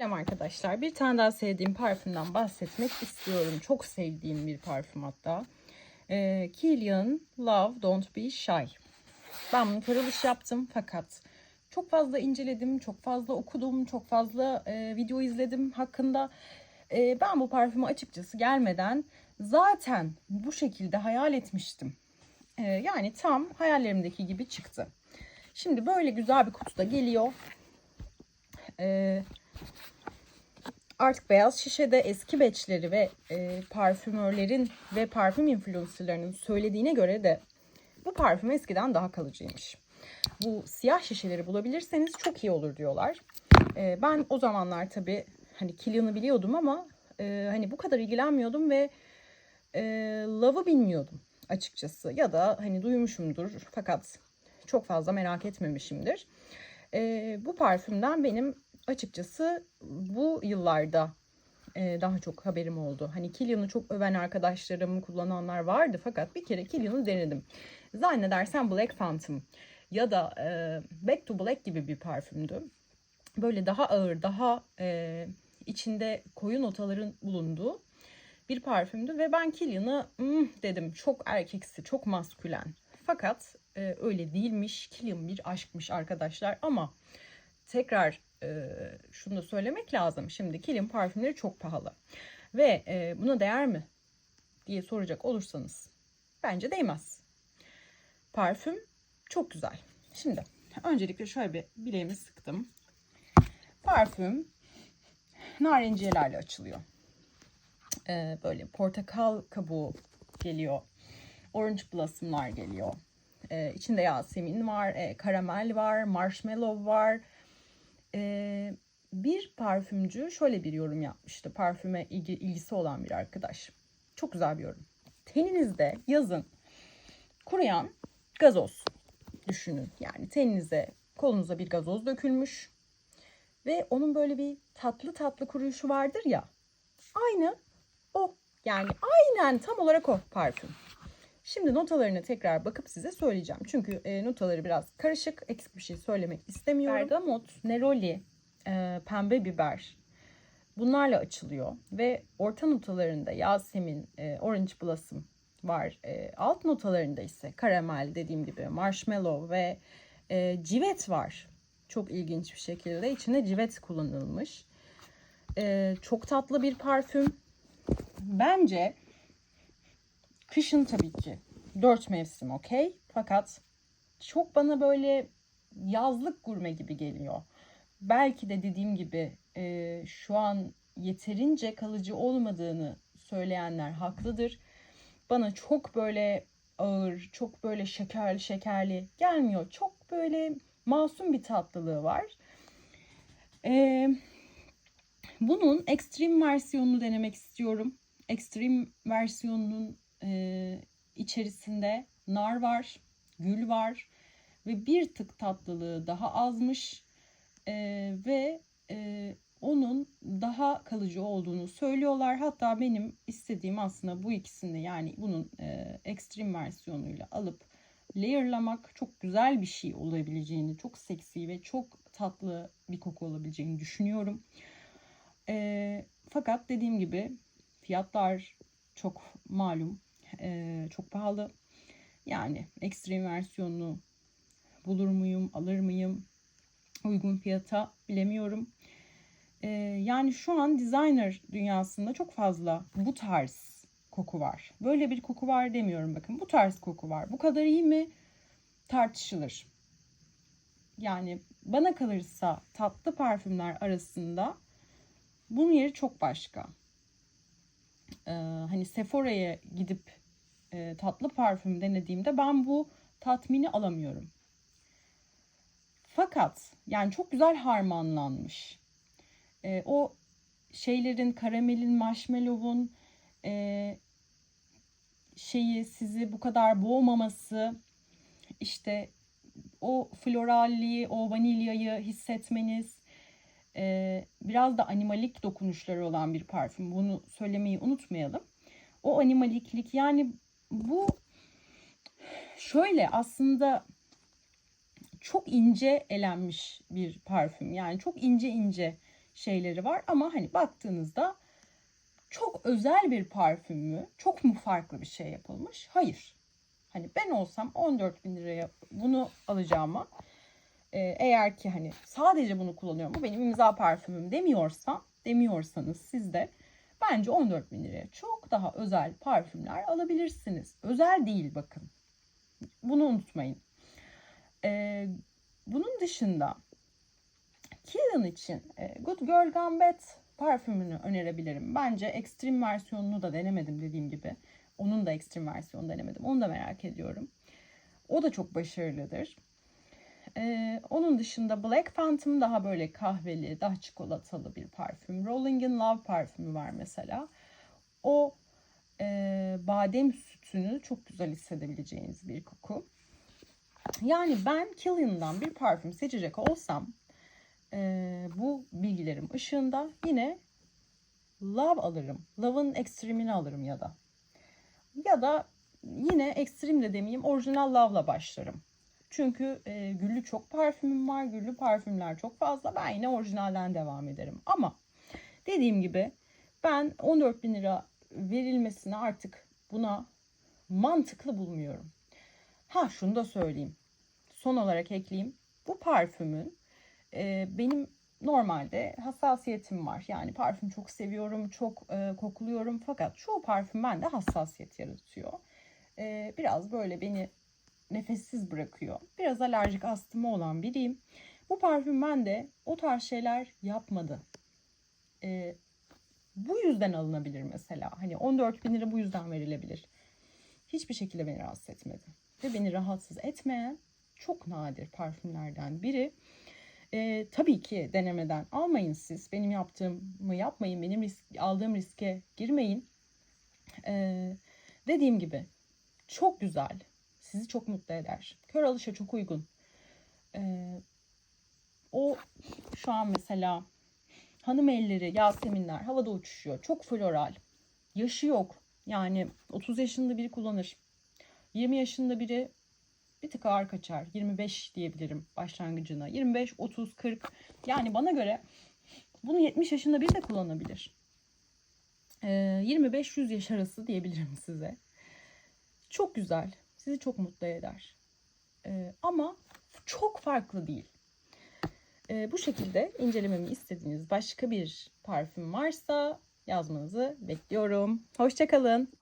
Selam arkadaşlar. Bir tane daha sevdiğim parfümden bahsetmek istiyorum. Çok sevdiğim bir parfüm hatta. Ee, Kilian Love Don't Be Shy. Ben bunu kırılış yaptım fakat çok fazla inceledim, çok fazla okudum, çok fazla e, video izledim hakkında. E, ben bu parfümü açıkçası gelmeden zaten bu şekilde hayal etmiştim. E, yani tam hayallerimdeki gibi çıktı. Şimdi böyle güzel bir kutuda geliyor. Eee artık beyaz şişede eski batchleri ve e, parfümörlerin ve parfüm influencerlarının söylediğine göre de bu parfüm eskiden daha kalıcıymış. Bu siyah şişeleri bulabilirseniz çok iyi olur diyorlar. E, ben o zamanlar tabii hani Kilian'ı biliyordum ama e, hani bu kadar ilgilenmiyordum ve e, Love'ı bilmiyordum açıkçası. Ya da hani duymuşumdur fakat çok fazla merak etmemişimdir. E, bu parfümden benim açıkçası bu yıllarda e, daha çok haberim oldu. Hani Kilian'ı çok öven arkadaşlarım, kullananlar vardı fakat bir kere Kilian'ı denedim. Zannedersem Black Phantom ya da e, Back to Black gibi bir parfümdü. Böyle daha ağır, daha e, içinde koyu notaların bulunduğu bir parfümdü ve ben Kilian'ı hmm, dedim çok erkeksi, çok maskülen. Fakat öyle değilmiş. Kilian bir aşkmış arkadaşlar ama tekrar e, şunu da söylemek lazım. Şimdi kilim parfümleri çok pahalı. Ve e, buna değer mi diye soracak olursanız bence değmez. Parfüm çok güzel. Şimdi öncelikle şöyle bir bileğimi sıktım. Parfüm narenciyelerle açılıyor. E, böyle portakal kabuğu geliyor. Orange blossomlar geliyor. E, içinde yasemin var, e, karamel var, marshmallow var ee, bir parfümcü şöyle bir yorum yapmıştı. Parfüme ilgi, ilgisi olan bir arkadaş. Çok güzel bir yorum. Teninizde yazın kuruyan gazoz düşünün. Yani teninize kolunuza bir gazoz dökülmüş ve onun böyle bir tatlı tatlı kuruyuşu vardır ya. Aynı o. Yani aynen tam olarak o parfüm. Şimdi notalarına tekrar bakıp size söyleyeceğim. Çünkü e, notaları biraz karışık. Eksik bir şey söylemek istemiyorum. Bergamot, neroli, e, pembe biber bunlarla açılıyor. Ve orta notalarında Yasemin, e, Orange Blossom var. E, alt notalarında ise karamel dediğim gibi marshmallow ve e, civet var. Çok ilginç bir şekilde. içinde civet kullanılmış. E, çok tatlı bir parfüm. Bence Kışın tabii ki. Dört mevsim okey. Fakat çok bana böyle yazlık gurme gibi geliyor. Belki de dediğim gibi e, şu an yeterince kalıcı olmadığını söyleyenler haklıdır. Bana çok böyle ağır, çok böyle şekerli şekerli gelmiyor. Çok böyle masum bir tatlılığı var. Ee, bunun ekstrem versiyonunu denemek istiyorum. Ekstrem versiyonunun e, içerisinde nar var, gül var ve bir tık tatlılığı daha azmış e, ve e, onun daha kalıcı olduğunu söylüyorlar. Hatta benim istediğim aslında bu ikisini yani bunun e, ekstrem versiyonuyla alıp layerlamak çok güzel bir şey olabileceğini, çok seksi ve çok tatlı bir koku olabileceğini düşünüyorum. E, fakat dediğim gibi fiyatlar çok malum e, çok pahalı. Yani ekstrem versiyonunu bulur muyum, alır mıyım uygun fiyata bilemiyorum. E, yani şu an designer dünyasında çok fazla bu tarz koku var. Böyle bir koku var demiyorum bakın. Bu tarz koku var. Bu kadar iyi mi? Tartışılır. Yani bana kalırsa tatlı parfümler arasında bunun yeri çok başka. Ee, hani Sephora'ya gidip e, tatlı parfüm denediğimde ben bu tatmini alamıyorum. Fakat yani çok güzel harmanlanmış. E, o şeylerin karamelin, marshmallow'un e, şeyi sizi bu kadar boğmaması işte o floralliği, o vanilyayı hissetmeniz e, biraz da animalik dokunuşları olan bir parfüm. Bunu söylemeyi unutmayalım. O animaliklik yani bu şöyle aslında çok ince elenmiş bir parfüm. Yani çok ince ince şeyleri var ama hani baktığınızda çok özel bir parfüm mü? Çok mu farklı bir şey yapılmış? Hayır. Hani ben olsam 14 bin liraya bunu alacağıma e, eğer ki hani sadece bunu kullanıyorum bu benim imza parfümüm demiyorsam demiyorsanız siz de bence 14 bin liraya çok daha özel parfümler alabilirsiniz. Özel değil bakın. Bunu unutmayın. E, bunun dışında Killian için e, Good Girl Bad parfümünü önerebilirim. Bence ekstrem versiyonunu da denemedim dediğim gibi. Onun da ekstrem versiyonunu denemedim. Onu da merak ediyorum. O da çok başarılıdır. Ee, onun dışında Black Phantom daha böyle kahveli, daha çikolatalı bir parfüm. Rolling in Love parfümü var mesela. O e, badem sütünü çok güzel hissedebileceğiniz bir koku. Yani ben Killian'dan bir parfüm seçecek olsam e, bu bilgilerim ışığında yine Love alırım. Love'ın ekstremini alırım ya da. Ya da yine ekstrem de demeyeyim orijinal Love'la başlarım. Çünkü e, güllü çok parfümüm var. Güllü parfümler çok fazla. Ben yine orijinalden devam ederim. Ama dediğim gibi ben 14 bin lira verilmesini artık buna mantıklı bulmuyorum. Ha şunu da söyleyeyim. Son olarak ekleyeyim. Bu parfümün e, benim normalde hassasiyetim var. Yani parfüm çok seviyorum, çok e, kokluyorum. Fakat çoğu parfüm bende hassasiyet yaratıyor. E, biraz böyle beni nefessiz bırakıyor. Biraz alerjik astımı olan biriyim. Bu parfüm bende o tarz şeyler yapmadı. E, bu yüzden alınabilir mesela. Hani 14 bin lira bu yüzden verilebilir. Hiçbir şekilde beni rahatsız etmedi. Ve beni rahatsız etmeyen çok nadir parfümlerden biri. E, tabii ki denemeden almayın siz. Benim yaptığımı yapmayın. Benim risk, aldığım riske girmeyin. E, dediğim gibi çok güzel. Sizi çok mutlu eder. Kör alışa çok uygun. E, o şu an mesela hanım elleri, yaseminler havada uçuşuyor. Çok floral. Yaşı yok. Yani 30 yaşında biri kullanır. 20 yaşında biri bir tık ağır kaçar. 25 diyebilirim başlangıcına. 25, 30, 40. Yani bana göre bunu 70 yaşında biri de kullanabilir. Ee, 25-100 yaş arası diyebilirim size. Çok güzel. Sizi çok mutlu eder. Ee, ama çok farklı değil. Ee, bu şekilde incelememi istediğiniz başka bir parfüm varsa yazmanızı bekliyorum. Hoşçakalın.